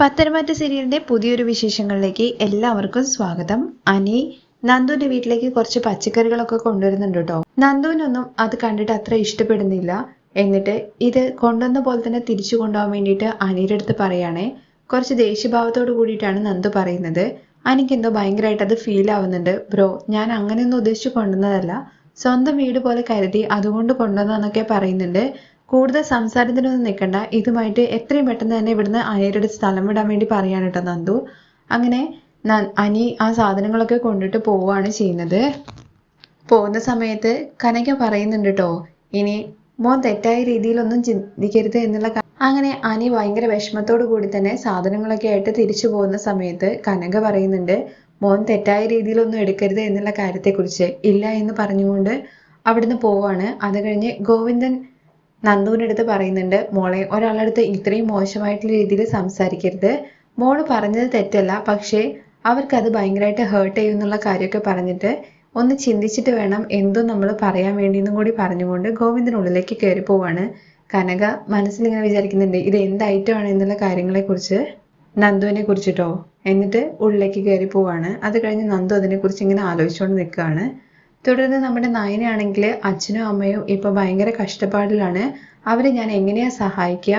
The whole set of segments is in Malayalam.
പത്തനംതിട്ട സീരിയലിന്റെ പുതിയൊരു വിശേഷങ്ങളിലേക്ക് എല്ലാവർക്കും സ്വാഗതം. അനി നന്ദുവിന്റെ വീട്ടിലേക്ക് കുറച്ച് പച്ചക്കറികളൊക്കെ കൊണ്ടുവരുന്നുണ്ട് കേട്ടോ. നന്ദുവിനൊന്നും അത് കണ്ടിട്ട് അത്ര ഇഷ്ടപ്പെടുന്നില്ല. എന്നിട്ട് ഇത് കൊണ്ടുവന്ന പോലെ തന്നെ തിരിച്ചു കൊണ്ടുപോകാൻ വേണ്ടിയിട്ട് അനിയുടെ അടുത്ത് പറയുകയാണേ കുറച്ച് ദേഷ്യഭാവത്തോട് കൂടിയിട്ടാണ് നന്ദു പറയുന്നത്. അനിക്കെന്തോ ഭയങ്കരമായിട്ട് അത് ഫീൽ ആവുന്നുണ്ട്. ബ്രോ ഞാൻ അങ്ങനെയൊന്നും ഉദ്ദേശിച്ച് കൊണ്ടുവന്നതല്ല. സ്വന്തം വീട് പോലെ കരുതി അതുകൊണ്ട് കൊണ്ടുവന്നതെന്നൊക്കെ പറയുന്നുണ്ട്. കൂടുതൽ സംസാരത്തിനൊന്നും നിൽക്കണ്ട. ഇതുമായിട്ട് എത്രയും പെട്ടെന്ന് തന്നെ ഇവിടുന്ന് അനിയുടെ സ്ഥലം വിടാൻ വേണ്ടി പറയാൻ കേട്ടോ നന്ദു. അങ്ങനെ അനി ആ സാധനങ്ങളൊക്കെ കൊണ്ടിട്ട് പോവുകയാണ് ചെയ്യുന്നത്. പോകുന്ന സമയത്ത് കനക പറയുന്നുണ്ട് കേട്ടോ ഇനി മോൻ തെറ്റായ രീതിയിലൊന്നും ചിന്തിക്കരുത് എന്നുള്ള അങ്ങനെ അനി ഭയങ്കര വിഷമത്തോടു കൂടി തന്നെ സാധനങ്ങളൊക്കെ ആയിട്ട് തിരിച്ചു പോകുന്ന സമയത്ത് കനക പറയുന്നുണ്ട് മോൻ തെറ്റായ രീതിയിലൊന്നും എടുക്കരുത് എന്നുള്ള കാര്യത്തെക്കുറിച്ച് ഇല്ല എന്ന് പറഞ്ഞുകൊണ്ട് അവിടുന്ന് പോവാണ് അത് കഴിഞ്ഞ് ഗോവിന്ദൻ നന്ദുവിന്റെ അടുത്ത് പറയുന്നുണ്ട് മോളെ ഒരാളുടെ അടുത്ത് ഇത്രയും മോശമായിട്ടുള്ള രീതിയിൽ സംസാരിക്കരുത്. മോൾ പറഞ്ഞത് തെറ്റല്ല പക്ഷേ അവർക്കത് ഭയങ്കരമായിട്ട് ഹേർട്ട് ചെയ്യും എന്നുള്ള കാര്യമൊക്കെ പറഞ്ഞിട്ട് ഒന്ന് ചിന്തിച്ചിട്ട് വേണം എന്തോ നമ്മൾ പറയാൻ വേണ്ടിയെന്നും കൂടി പറഞ്ഞുകൊണ്ട് ഗോവിന്ദനുള്ളിലേക്ക് കയറി പോവാണ്. കനക മനസ്സിലിങ്ങനെ വിചാരിക്കുന്നുണ്ട് ഇത് എന്തായിട്ടാണ് എന്നുള്ള കാര്യങ്ങളെക്കുറിച്ച്? നന്ദുവിനെ കുറിച്ചിട്ടോ? എന്നിട്ട് ഉള്ളിലേക്ക് കയറി പോവാണ്. അത് കഴിഞ്ഞ് നന്ദു അതിനെക്കുറിച്ച് ഇങ്ങനെ ആലോചിച്ചുകൊണ്ട് നിൽക്കുകയാണ്. തുടർന്ന് നമ്മുടെ നായനാണെങ്കിൽ അച്ഛനും അമ്മയും ഇപ്പോൾ ഭയങ്കര കഷ്ടപ്പാടിലാണ്. അവരെ ഞാൻ എങ്ങനെയാ സഹായിക്കുക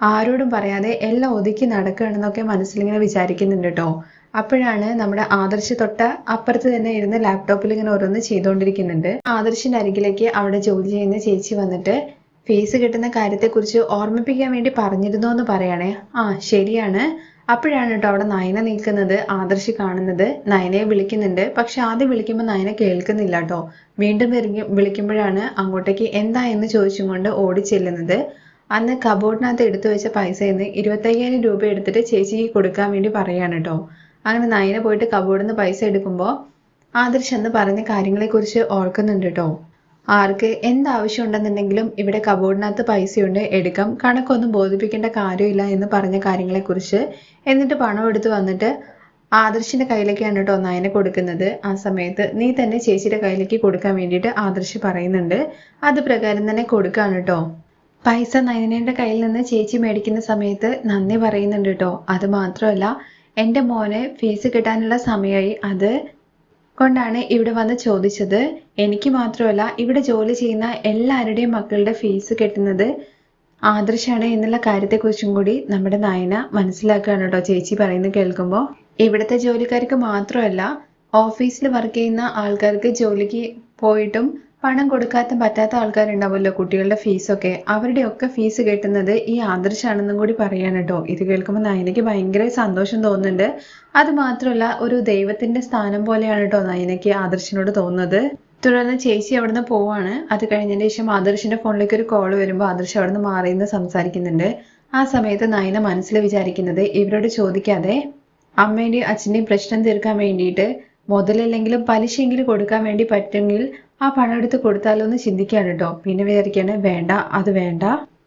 ആരോടും പറയാതെ എല്ലാം ഒതുക്കി നടക്കുകയാണെന്നൊക്കെ മനസ്സിലിങ്ങനെ വിചാരിക്കുന്നുണ്ട് കേട്ടോ അപ്പോഴാണ് നമ്മുടെ ആദർശ് തൊട്ട അപ്പുറത്ത് തന്നെ ഇരുന്ന് ലാപ്ടോപ്പിൽ ഇങ്ങനെ ഓരോന്ന് ചെയ്തുകൊണ്ടിരിക്കുന്നുണ്ട് ആദർശിന്റെ അരികിലേക്ക് അവിടെ ജോലി ചെയ്യുന്ന ചേച്ചി വന്നിട്ട് ഫീസ് കിട്ടുന്ന കാര്യത്തെക്കുറിച്ച് ഓർമ്മിപ്പിക്കാൻ വേണ്ടി പറഞ്ഞിരുന്നു എന്ന് പറയണേ. ആ ശരിയാണ്. അപ്പോഴാണ് കേട്ടോ അവിടെ നയന നിൽക്കുന്നത്. ആദർശ് കാണുന്നത്. നയനയെ വിളിക്കുന്നുണ്ട്. പക്ഷെ ആദ്യം വിളിക്കുമ്പോൾ നയന കേൾക്കുന്നില്ല കേട്ടോ വീണ്ടും വിളിക്കുമ്പോഴാണ് അങ്ങോട്ടേക്ക് എന്താ എന്ന് ചോദിച്ചും കൊണ്ട് ഓടി ചെല്ലുന്നത്. അന്ന് കബോർഡിനകത്ത് എടുത്തു വെച്ച പൈസയിൽ നിന്ന് ഇരുപത്തയ്യായിരം രൂപ എടുത്തിട്ട് ചേച്ചിക്ക് കൊടുക്കാൻ വേണ്ടി പറയാണ് കേട്ടോ അങ്ങനെ നയന പോയിട്ട് കബോർഡിൽ നിന്ന് പൈസ എടുക്കുമ്പോൾ ആദർശ് എന്ന് പറഞ്ഞ കാര്യങ്ങളെക്കുറിച്ച് ഓർക്കുന്നുണ്ട് കേട്ടോ ആർക്ക് എന്താവശ്യം ഉണ്ടെന്നുണ്ടെങ്കിലും ഇവിടെ കബോർഡിനകത്ത് പൈസയുണ്ട് എടുക്കാം. കണക്കൊന്നും ബോധിപ്പിക്കേണ്ട കാര്യമില്ല എന്ന് പറഞ്ഞ കാര്യങ്ങളെക്കുറിച്ച് എന്നിട്ട് പണം എടുത്ത് വന്നിട്ട് ആദർശിന്റെ കയ്യിലേക്കാണ് കേട്ടോ നയനെ കൊടുക്കുന്നത്. ആ സമയത്ത് നീ തന്നെ ചേച്ചിയുടെ കയ്യിലേക്ക് കൊടുക്കാൻ വേണ്ടിയിട്ട് ആദർശ് പറയുന്നുണ്ട്. അത് പ്രകാരം തന്നെ കൊടുക്കാണ് കേട്ടോ. പൈസ നയനയുടെ കയ്യിൽ നിന്ന് ചേച്ചി മേടിക്കുന്ന സമയത്ത് നന്ദി പറയുന്നുണ്ട് കേട്ടോ. അത് മാത്രമല്ല എന്റെ മോനെ ഫീസ് കിട്ടാനുള്ള സമയമായി അത് കൊണ്ടാണ് ഇവിടെ വന്ന് ചോദിച്ചത്. എനിക്ക് മാത്രമല്ല ഇവിടെ ജോലി ചെയ്യുന്ന എല്ലാവരുടെയും മക്കളുടെ ഫീസ് കെട്ടുന്നത് ആദർശാണ് എന്നുള്ള കാര്യത്തെക്കുറിച്ചും കൂടി നമ്മുടെ നയന മനസ്സിലാക്കുകയാണ് കേട്ടോ. ചേച്ചി പറയുന്നത് കേൾക്കുമ്പോൾ ഇവിടുത്തെ ജോലിക്കാർക്ക് മാത്രമല്ല ഓഫീസിൽ വർക്ക് ചെയ്യുന്ന ആൾക്കാർക്ക് ജോലിക്ക് പോയിട്ടും പണം കൊടുക്കാത്ത പറ്റാത്ത ആൾക്കാരുണ്ടാവുമല്ലോ കുട്ടികളുടെ ഫീസൊക്കെ. അവരുടെ ഒക്കെ ഫീസ് കെട്ടുന്നത് ഈ ആദർശാണെന്നും കൂടി പറയാണ് കേട്ടോ ഇത് കേൾക്കുമ്പോൾ നയനയ്ക്ക് ഭയങ്കര സന്തോഷം തോന്നുന്നുണ്ട്. അത് മാത്രമല്ല ഒരു ദൈവത്തിന്റെ സ്ഥാനം പോലെയാണ് കേട്ടോ നയനയ്ക്ക് ആദർശിനോട് തോന്നുന്നത്. തുടർന്ന് ചേച്ചി അവിടുന്ന് പോവാണ്. അത് കഴിഞ്ഞതിന് ശേഷം ആദർശിന്റെ ഫോണിലേക്ക് ഒരു കോൾ വരുമ്പോൾ ആദർശ് അവിടുന്ന് മാറിയെന്ന് സംസാരിക്കുന്നുണ്ട്. ആ സമയത്ത് നയന മനസ്സിൽ വിചാരിക്കുന്നത് ഇവരോട് ചോദിക്കാതെ അമ്മേന്റെയും അച്ഛന്റെയും പ്രശ്നം തീർക്കാൻ വേണ്ടിയിട്ട് മുതലല്ലെങ്കിലും പലിശയെങ്കിലും കൊടുക്കാൻ വേണ്ടി പറ്റുമെങ്കിൽ ആ പണം എടുത്ത് കൊടുത്താലോ എന്ന് ചിന്തിക്കുകയാണ് കേട്ടോ. പിന്നെ വിചാരിക്കുകയാണ് വേണ്ട അത് വേണ്ട.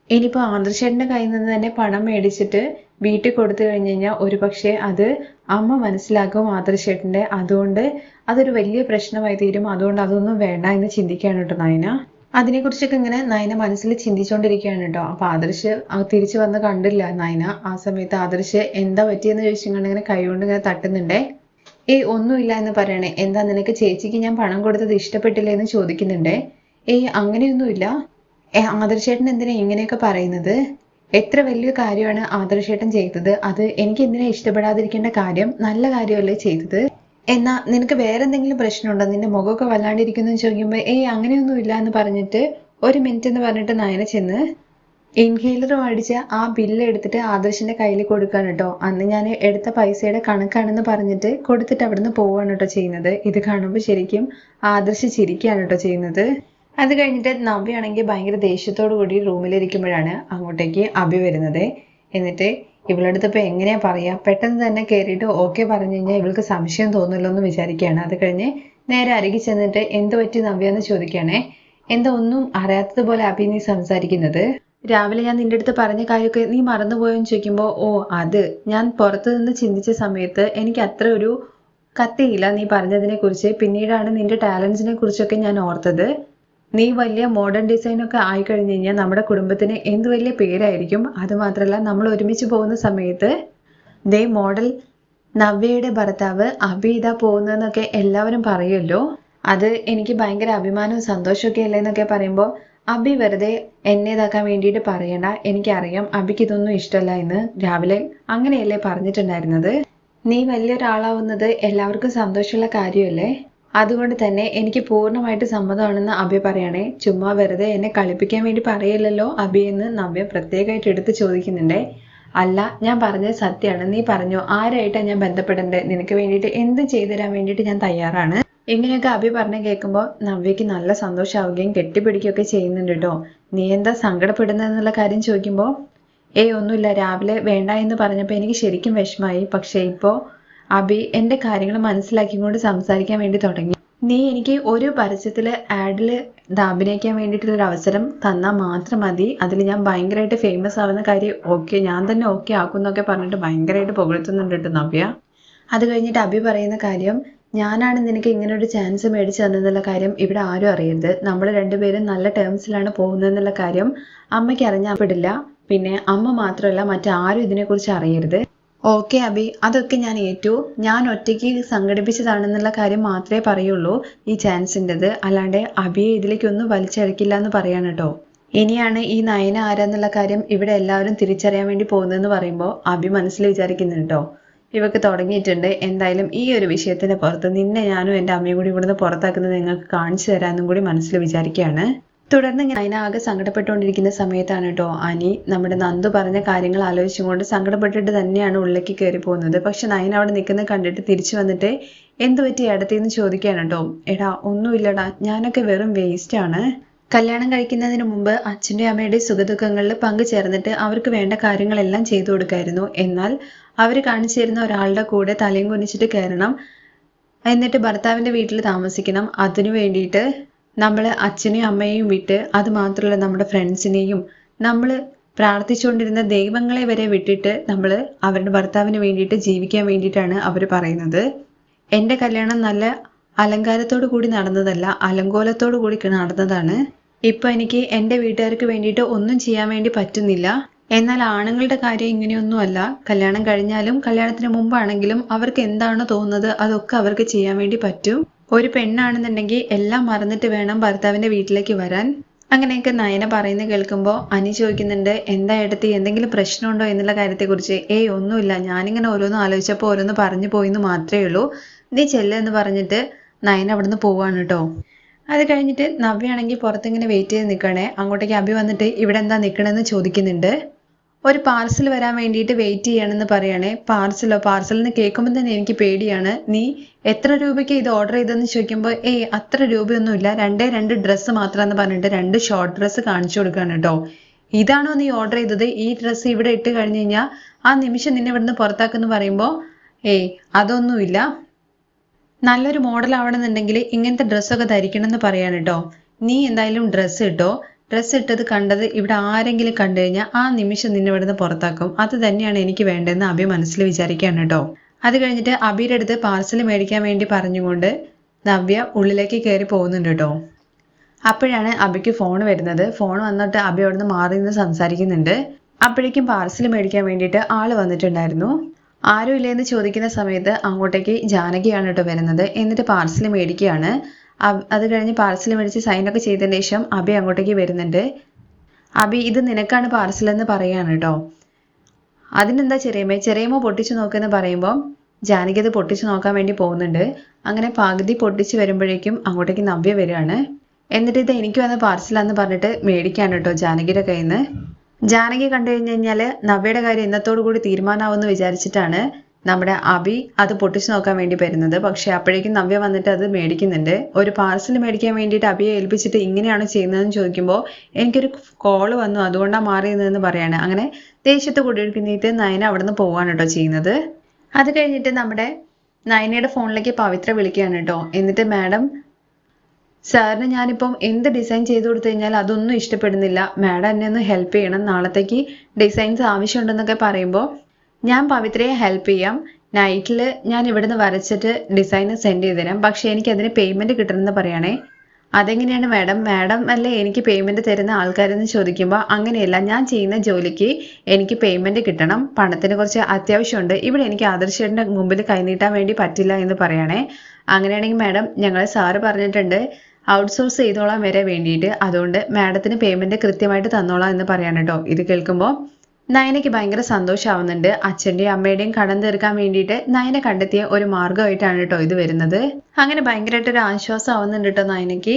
ഇനിയിപ്പോൾ ആദർശേട്ടന്റെ കയ്യിൽ നിന്ന് തന്നെ പണം മേടിച്ചിട്ട് വീട്ടിൽ കൊടുത്തു കഴിഞ്ഞ് കഴിഞ്ഞാൽ ഒരു പക്ഷേ അത് അമ്മ മനസ്സിലാക്കും ആദർശേട്ടന്റെ അതുകൊണ്ട് അതൊരു വലിയ പ്രശ്നമായി തീരും. അതുകൊണ്ട് അതൊന്നും വേണ്ട എന്ന് ചിന്തിക്കാണ് കേട്ടോ നയന. അതിനെക്കുറിച്ചൊക്കെ ഇങ്ങനെ നയന മനസ്സിൽ ചിന്തിച്ചുകൊണ്ടിരിക്കുകയാണ് കേട്ടോ. അപ്പോൾ ആദർശ് തിരിച്ചു വന്ന് കണ്ടില്ല നയന. ആ സമയത്ത് ആദർശ് എന്താ പറ്റിയെന്ന് ചോദിച്ചിട്ടുണ്ടെങ്കിൽ ഇങ്ങനെ കൈകൊണ്ട് ഇങ്ങനെ തട്ടുന്നുണ്ടേ. ഏയ് ഒന്നുമില്ല എന്ന് പറയണേ. എന്താ നിനക്ക് ചേച്ചിക്ക് ഞാൻ പണം കൊടുത്തത് ഇഷ്ടപ്പെട്ടില്ല എന്ന് ചോദിക്കുന്നുണ്ടേ. ഏയ് അങ്ങനെയൊന്നുമില്ല. ഏ ആദർശേട്ടൻ എന്തിനാ ഇങ്ങനെയൊക്കെ പറയുന്നത്? എത്ര വലിയ കാര്യമാണ് ആദർശേട്ടൻ ചെയ്തത്. അത് എനിക്ക് എന്തിനാ ഇഷ്ടപ്പെടാതിരിക്കേണ്ട കാര്യം? നല്ല കാര്യമല്ലേ ചെയ്തത്? എന്നാ നിനക്ക് വേറെ എന്തെങ്കിലും പ്രശ്നമുണ്ടോ? നിന്റെ മുഖമൊക്കെ വല്ലാണ്ടിരിക്കുന്നു ചോദിക്കുമ്പോൾ ഏയ് അങ്ങനെയൊന്നും ഇല്ല എന്ന് പറഞ്ഞിട്ട് ഒരു മിനിറ്റ് എന്ന് പറഞ്ഞിട്ട് നയന ചെന്ന് ഇൻഹേലർ മേടിച്ച ആ ബില്ല് എടുത്തിട്ട് ആദർശിന്റെ കയ്യിൽ കൊടുക്കാൻ കേട്ടോ അന്ന് ഞാൻ എടുത്ത പൈസയുടെ കണക്കാണെന്ന് പറഞ്ഞിട്ട് കൊടുത്തിട്ട് അവിടുന്ന് പോവാണ് കേട്ടോ ചെയ്യുന്നത്. ഇത് കാണുമ്പോൾ ശരിക്കും ആദർശ് ചിരിക്കുകയാണ് കേട്ടോ ചെയ്യുന്നത്. അത് കഴിഞ്ഞിട്ട് നവ്യാണെങ്കിൽ ഭയങ്കര ദേഷ്യത്തോടു കൂടി റൂമിലിരിക്കുമ്പോഴാണ് അങ്ങോട്ടേക്ക് അഭി വരുന്നത്. എന്നിട്ട് ഇവളടുത്ത് ഇപ്പൊ എങ്ങനെയാ പറയാ? പെട്ടെന്ന് തന്നെ കയറിയിട്ട് ഓക്കെ പറഞ്ഞു കഴിഞ്ഞാൽ ഇവൾക്ക് സംശയം തോന്നുമല്ലോ എന്ന് വിചാരിക്കുകയാണ്. അത് കഴിഞ്ഞ് നേരെ അരികിൽ ചെന്നിട്ട് എന്ത് പറ്റി നവ്യ എന്ന് ചോദിക്കുകയാണേ. എന്താ ഒന്നും അറിയാത്തതുപോലെ അഭി നീ സംസാരിക്കുന്നത്? രാവിലെ ഞാൻ നിന്റെ അടുത്ത് പറഞ്ഞ കാര്യമൊക്കെ നീ മറന്നുപോയെന്ന് ചോദിക്കുമ്പോൾ ഓ അത് ഞാൻ പുറത്തു നിന്ന് ചിന്തിച്ച സമയത്ത് എനിക്ക് അത്ര ഒരു കത്തിയില്ല നീ പറഞ്ഞതിനെ കുറിച്ച്. പിന്നീടാണ് നിന്റെ ടാലൻസിനെ കുറിച്ചൊക്കെ ഞാൻ ഓർത്തത്. നീ വലിയ മോഡേൺ ഡിസൈനൊക്കെ കഴിഞ്ഞു കഴിഞ്ഞാൽ നമ്മുടെ കുടുംബത്തിന് എന്ത് വലിയ പേരായിരിക്കും? അത് മാത്രമല്ല നമ്മൾ ഒരുമിച്ച് പോകുന്ന സമയത്ത് ദേ മോഡൽ നവ്യയുടെ ഭർത്താവ് അഭി ഇതാ പോകുന്നതെന്നൊക്കെ എല്ലാവരും പറയുമല്ലോ. അത് എനിക്ക് ഭയങ്കര അഭിമാനവും സന്തോഷമൊക്കെ അല്ലേ എന്നൊക്കെ പറയുമ്പോൾ അഭി വെറുതെ എന്നെ ഇതാക്കാൻ വേണ്ടിയിട്ട് പറയണ്ട. എനിക്കറിയാം അബിക്ക് ഇതൊന്നും ഇഷ്ടമല്ല എന്ന് രാവിലെ അങ്ങനെയല്ലേ പറഞ്ഞിട്ടുണ്ടായിരുന്നത്? നീ വലിയൊരാളാവുന്നത് എല്ലാവർക്കും സന്തോഷമുള്ള കാര്യമല്ലേ? അതുകൊണ്ട് തന്നെ എനിക്ക് പൂർണമായിട്ട് സമ്മതമാണെന്ന് അബി പറയണേ. ചുമ്മാ വെറുതെ എന്നെ കളിപ്പിക്കാൻ വേണ്ടി പറയില്ലല്ലോ അബി എന്ന് നവ്യ പ്രത്യേകമായിട്ട് എടുത്ത് ചോദിക്കുന്നുണ്ടേ. അല്ല ഞാൻ പറഞ്ഞത് സത്യമാണ്. നീ പറഞ്ഞു ആരായിട്ടാണ് ഞാൻ ബന്ധപ്പെടേണ്ടത്? നിനക്ക് വേണ്ടിയിട്ട് എന്ത് ചെയ്തു തരാൻ വേണ്ടിയിട്ട് ഞാൻ തയ്യാറാണ്. ഇങ്ങനെയൊക്കെ അഭി പറഞ്ഞു കേൾക്കുമ്പോൾ നവ്യക്ക് നല്ല സന്തോഷമാവുകയും കെട്ടിപ്പിടിക്കുകയൊക്കെ ചെയ്യുന്നുണ്ട് കേട്ടോ നീ എന്താ സങ്കടപ്പെടുന്നതെന്നുള്ള കാര്യം ചോദിക്കുമ്പോൾ ഏയ് ഒന്നുമില്ല. രാവിലെ വേണ്ട എന്ന് പറഞ്ഞപ്പോൾ എനിക്ക് ശരിക്കും വിഷമായി. പക്ഷേ ഇപ്പോൾ അഭി എന്റെ കാര്യങ്ങൾ മനസ്സിലാക്കിക്കൊണ്ട് സംസാരിക്കാൻ വേണ്ടി തുടങ്ങി. നീ എനിക്ക് ഒരു പരസ്യത്തിൽ ആഡിൽ അഭിനയിക്കാൻ വേണ്ടിയിട്ടുള്ള ഒരു അവസരം തന്നാൽ മാത്രം മതി. അതിൽ ഞാൻ ഭയങ്കരമായിട്ട് ഫേമസ് ആവുന്ന കാര്യം ഓക്കെ ഞാൻ തന്നെ ഓക്കെ ആക്കുന്നൊക്കെ പറഞ്ഞിട്ട് ഭയങ്കരമായിട്ട് പുകഴ്ത്തുന്നുണ്ട് കേട്ടോ നവ്യ. അത് കഴിഞ്ഞിട്ട് അഭി പറയുന്ന കാര്യം ഞാനാണ് നിനക്ക് ഇങ്ങനെ ഒരു ചാൻസ് മേടിച്ചു തന്നെന്നുള്ള കാര്യം ഇവിടെ ആരും അറിയരുത്. നമ്മൾ രണ്ടുപേരും നല്ല ടേംസിലാണ് പോകുന്നതെന്നുള്ള കാര്യം അമ്മയ്ക്ക് അറിഞ്ഞാൽ പെടില്ല. പിന്നെ അമ്മ മാത്രമല്ല മറ്റാരും ഇതിനെക്കുറിച്ച് അറിയരുത്. ഓക്കെ അബി. അതൊക്കെ ഞാൻ ഏറ്റു. ഞാൻ ഒറ്റയ്ക്ക് സംഘടിപ്പിച്ചതാണെന്നുള്ള കാര്യം മാത്രമേ പറയുള്ളൂ ഈ ചാൻസിന്റെത് അല്ലാണ്ട് അബിയെ ഇതിലേക്കൊന്നും വലിച്ചഴക്കില്ല എന്ന് പറയാണ് കേട്ടോ ഇനിയാണ് ഈ നയന ആരാന്നുള്ള കാര്യം ഇവിടെ എല്ലാവരും തിരിച്ചറിയാൻ വേണ്ടി പോകുന്നതെന്ന് പറയുമ്പോൾ അബി മനസ്സിൽ വിചാരിക്കുന്നുണ്ട് കേട്ടോ ഇവക്ക് തുടങ്ങിയിട്ടുണ്ട്. എന്തായാലും ഈ ഒരു വിഷയത്തിന് പുറത്ത് നിന്നെ ഞാനും എന്റെ അമ്മയും കൂടി ഇവിടുന്ന് പുറത്താക്കുന്നത് നിങ്ങൾക്ക് കാണിച്ചു തരാമെന്നും കൂടി മനസ്സിൽ വിചാരിക്കുകയാണ്. തുടർന്ന് ഇങ്ങനെ അതിനെ ആകെ സങ്കടപ്പെട്ടുകൊണ്ടിരിക്കുന്ന സമയത്താണ് കേട്ടോ അനി നമ്മുടെ നന്ദു പറഞ്ഞ കാര്യങ്ങൾ ആലോചിച്ചുകൊണ്ട് സങ്കടപ്പെട്ടിട്ട് തന്നെയാണ് ഉള്ളിലേക്ക് കയറി പോകുന്നത്. പക്ഷെ നയന അവിടെ നിൽക്കുന്നത് കണ്ടിട്ട് തിരിച്ചു വന്നിട്ട് എന്ത് പറ്റി ഇടത്തേന്ന് ചോദിക്കുകയാണ് കേട്ടോ. എടാ ഒന്നുമില്ലടാ ഞാനൊക്കെ വെറും വേസ്റ്റ് ആണ്. കല്യാണം കഴിക്കുന്നതിന് മുമ്പ് അച്ഛന്റെ അമ്മയുടെ സുഖദുഃഖങ്ങളിൽ പങ്കുചേർന്നിട്ട് അവർക്ക് വേണ്ട കാര്യങ്ങളെല്ലാം ചെയ്തു കൊടുക്കായിരുന്നു. എന്നാൽ അവർ കാണിച്ചു തരുന്ന ഒരാളുടെ കൂടെ തലയും കുനിച്ചിട്ട് കയറണം. എന്നിട്ട് ഭർത്താവിന്റെ വീട്ടിൽ താമസിക്കണം. അതിനു വേണ്ടിയിട്ട് നമ്മൾ അച്ഛനെയും അമ്മയെയും വിട്ട് അത് മാത്രമല്ല നമ്മുടെ ഫ്രണ്ട്സിനെയും നമ്മൾ പ്രാർത്ഥിച്ചുകൊണ്ടിരുന്ന ദൈവങ്ങളെ വരെ വിട്ടിട്ട് നമ്മൾ അവരുടെ ഭർത്താവിന് വേണ്ടിയിട്ട് ജീവിക്കാൻ വേണ്ടിയിട്ടാണ് അവർ പറയുന്നത്. എന്റെ കല്യാണം നല്ല അലങ്കാരത്തോടു കൂടി നടന്നതല്ല അലങ്കോലത്തോടു കൂടി നടന്നതാണ്. ഇപ്പൊ എനിക്ക് എന്റെ വീട്ടുകാർക്ക് വേണ്ടിയിട്ട് ഒന്നും ചെയ്യാൻ വേണ്ടി പറ്റുന്നില്ല. എന്നാൽ ആണുങ്ങളുടെ കാര്യം ഇങ്ങനെയൊന്നുമല്ല. കല്യാണം കഴിഞ്ഞാലും കല്യാണത്തിന് മുമ്പാണെങ്കിലും അവർക്ക് എന്താണ് തോന്നുന്നത് അതൊക്കെ അവർക്ക് ചെയ്യാൻ വേണ്ടി പറ്റും. ഒരു പെണ്ണാണെന്നുണ്ടെങ്കിൽ എല്ലാം മറന്നിട്ട് വേണം ഭർത്താവിന്റെ വീട്ടിലേക്ക് വരാൻ. അങ്ങനെയൊക്കെ നയന പറയുന്ന കേൾക്കുമ്പോൾ അനി ചോദിക്കുന്നുണ്ട് എന്താ എടുത്തി എന്തെങ്കിലും പ്രശ്നമുണ്ടോ എന്നുള്ള കാര്യത്തെക്കുറിച്ച്? ഏയ് ഒന്നുമില്ല. ഞാനിങ്ങനെ ഓരോന്ന് ആലോചിച്ചപ്പോൾ ഓരോന്ന് പറഞ്ഞു പോയിന്ന് മാത്രമേ ഉള്ളൂ. നീ ചെല്ലെന്ന് പറഞ്ഞിട്ട് നയന അവിടുന്ന് പോവാണ് കേട്ടോ അത് കഴിഞ്ഞിട്ട് നവ്യാണെങ്കിൽ പുറത്തിങ്ങനെ വെയിറ്റ് ചെയ്ത് നിൽക്കണേ. അങ്ങോട്ടേക്ക് അഭി വന്നിട്ട് ഇവിടെ എന്താ നിൽക്കണമെന്ന് ചോദിക്കുന്നുണ്ട്. ഒരു പാർസൽ വരാൻ വേണ്ടിയിട്ട് വെയിറ്റ് ചെയ്യണമെന്ന് പറയണേ. പാർസലോ? പാർസലിന് കേൾക്കുമ്പോൾ തന്നെ എനിക്ക് പേടിയാണ്. നീ എത്ര രൂപയ്ക്ക് ഇത് ഓർഡർ ചെയ്തെന്ന് ചോദിക്കുമ്പോൾ ഏയ് അത്ര രൂപയൊന്നുമില്ല. രണ്ടേ രണ്ട് ഡ്രസ്സ് മാത്രമെന്ന് പറഞ്ഞിട്ട് രണ്ട് ഷോർട്ട് ഡ്രസ്സ് കാണിച്ചു കൊടുക്കുകയാണ് കേട്ടോ ഇതാണോ നീ ഓർഡർ ചെയ്തത്? ഈ ഡ്രസ്സ് ഇവിടെ ഇട്ട് കഴിഞ്ഞ് കഴിഞ്ഞാൽ ആ നിമിഷം നിന്നെ ഇവിടുന്ന് പുറത്താക്കുമെന്ന് പറയുമ്പോൾ ഏയ് അതൊന്നുമില്ല. നല്ലൊരു മോഡൽ ആവണമെന്നുണ്ടെങ്കിൽ ഇങ്ങനത്തെ ഡ്രസ്സൊക്കെ ധരിക്കണം എന്ന് പറയാണ് കേട്ടോ നീ എന്തായാലും ഡ്രസ്സ് ഇട്ടോ? ഡ്രസ്സ് ഇട്ടത് കണ്ടത് ഇവിടെ ആരെങ്കിലും കണ്ടു കഴിഞ്ഞാൽ ആ നിമിഷം നിന്നെ ഇവിടുന്ന് പുറത്താക്കും. അത് തന്നെയാണ് എനിക്ക് വേണ്ടതെന്ന് അഭി മനസ്സിൽ വിചാരിക്കുകയാണ് കേട്ടോ. അത് കഴിഞ്ഞിട്ട് അഭിയുടെ അടുത്ത് പാർസൽ മേടിക്കാൻ വേണ്ടി പറഞ്ഞുകൊണ്ട് നവ്യ ഉള്ളിലേക്ക് കയറി പോകുന്നുണ്ട് കേട്ടോ. അപ്പോഴാണ് അഭിക്ക് ഫോൺ വരുന്നത്. ഫോൺ വന്നിട്ട് അഭി അവിടുന്ന് മാറി നിന്ന് സംസാരിക്കുന്നുണ്ട്. അപ്പോഴേക്കും പാർസൽ മേടിക്കാൻ വേണ്ടിയിട്ട് ആൾ വന്നിട്ടുണ്ടായിരുന്നു. ആരും ഇല്ലേന്ന് ചോദിക്കുന്ന സമയത്ത് അങ്ങോട്ടേക്ക് ജാനകിയാണ് കേട്ടോ വരുന്നത്. എന്നിട്ട് പാർസൽ മേടിക്കുകയാണ്. അബ് അത് കഴിഞ്ഞ് പാർസൽ മേടിച്ച് സൈനൊക്കെ ചെയ്തതിന് ശേഷം അബി അങ്ങോട്ടേക്ക് വരുന്നുണ്ട്. അബി ഇത് നിനക്കാണ് പാർസൽ എന്ന് പറയാണ് കേട്ടോ അതിനെന്താ ചെറിയമ്മേ? ചെറിയമ്മ പൊട്ടിച്ചു നോക്കുമെന്ന് പറയുമ്പോൾ ജാനകി അത് പൊട്ടിച്ചു നോക്കാൻ വേണ്ടി പോകുന്നുണ്ട്. അങ്ങനെ പകുതി പൊട്ടിച്ച് വരുമ്പോഴേക്കും അങ്ങോട്ടേക്ക് നവ്യ വരികയാണ്. എന്നിട്ട് ഇത് എനിക്ക് വന്ന പാർസലാന്ന് പറഞ്ഞിട്ട് മേടിക്കാണ് കേട്ടോ ജാനകിയുടെ കയ്യിൽ നിന്ന് ജാനകി കണ്ടു കഴിഞ്ഞു കഴിഞ്ഞാൽ നവ്യയുടെ കാര്യം ഇന്നത്തോടു കൂടി തീരുമാനമാവുമെന്ന് വിചാരിച്ചിട്ടാണ് നമ്മുടെ അബി അത് പൊട്ടിച്ചു നോക്കാൻ വേണ്ടി വരുന്നത്. പക്ഷെ അപ്പോഴേക്കും നവ്യ വന്നിട്ട് അത് മേടിക്കുന്നുണ്ട്. ഒരു പാർസൽ മേടിക്കാൻ വേണ്ടിയിട്ട് അബിയെ ഏൽപ്പിച്ചിട്ട് ഇങ്ങനെയാണ് ചെയ്യുന്നതെന്ന് ചോദിക്കുമ്പോൾ എനിക്കൊരു കോൾ വന്നു. അതുകൊണ്ടാണ് മാറിയതെന്ന് പറയാണ്. അങ്ങനെ ദേഷ്യത്ത് കൂടിയിരിക്കുന്നിട്ട് നയന അവിടുന്ന് പോവാണ് കേട്ടോ ചെയ്യുന്നത്. അത് കഴിഞ്ഞിട്ട് നമ്മുടെ നയനയുടെ ഫോണിലേക്ക് പവിത്ര വിളിക്കുകയാണ് കേട്ടോ. എന്നിട്ട് മാഡം സാറിന് ഞാനിപ്പം എന്ത് ഡിസൈൻ ചെയ്ത് കൊടുത്തു കഴിഞ്ഞാൽ അതൊന്നും ഇഷ്ടപ്പെടുന്നില്ല. മാഡം എന്നെ ഒന്ന് ഹെൽപ്പ് ചെയ്യണം. നാളത്തേക്ക് ഡിസൈൻസ് ആവശ്യമുണ്ടെന്നൊക്കെ പറയുമ്പോൾ ഞാൻ പവിത്രയെ ഹെൽപ്പ് ചെയ്യാം. നൈറ്റിൽ ഞാൻ ഇവിടുന്ന് വരച്ചിട്ട് ഡിസൈൻ സെൻഡ് ചെയ്ത് തരാം. പക്ഷേ എനിക്ക് അതിന് പേയ്മെന്റ് കിട്ടണമെന്ന് പറയണേ. അതെങ്ങനെയാണ് മാഡം മാഡം അല്ലേ എനിക്ക് പേയ്മെന്റ് തരുന്ന ആൾക്കാരെന്ന് ചോദിക്കുമ്പോൾ അങ്ങനെയല്ല ഞാൻ ചെയ്യുന്ന ജോലിക്ക് എനിക്ക് പേയ്മെന്റ് കിട്ടണം. പണത്തിന് കുറച്ച് അത്യാവശ്യമുണ്ട്. ഇവിടെ എനിക്ക് ആദർശേട്ടന്റെ മുമ്പിൽ കൈനീട്ടാൻ വേണ്ടി പറ്റില്ല എന്ന് പറയണേ. അങ്ങനെയാണെങ്കിൽ മാഡം ഞങ്ങളെ സാറ് പറഞ്ഞിട്ടുണ്ട് ഔട്ട്സോഴ്സ് ചെയ്തോളാൻ വരെ വേണ്ടിയിട്ട്. അതുകൊണ്ട് മാഡത്തിന് പേയ്മെന്റ് കൃത്യമായിട്ട് തന്നോളാം എന്ന് പറയാണ് ഇത് കേൾക്കുമ്പോൾ നയനയ്ക്ക് ഭയങ്കര സന്തോഷമാവുന്നുണ്ട് അച്ഛന്റെയും അമ്മയുടെയും കടം തീർക്കാൻ വേണ്ടിയിട്ട് നയന കണ്ടെത്തിയ ഒരു മാർഗമായിട്ടാണ് കേട്ടോ ഇത് വരുന്നത്. അങ്ങനെ ഭയങ്കരമായിട്ട് ഒരു ആശ്വാസം ആവുന്നുണ്ട് കേട്ടോ നയനയ്ക്ക്.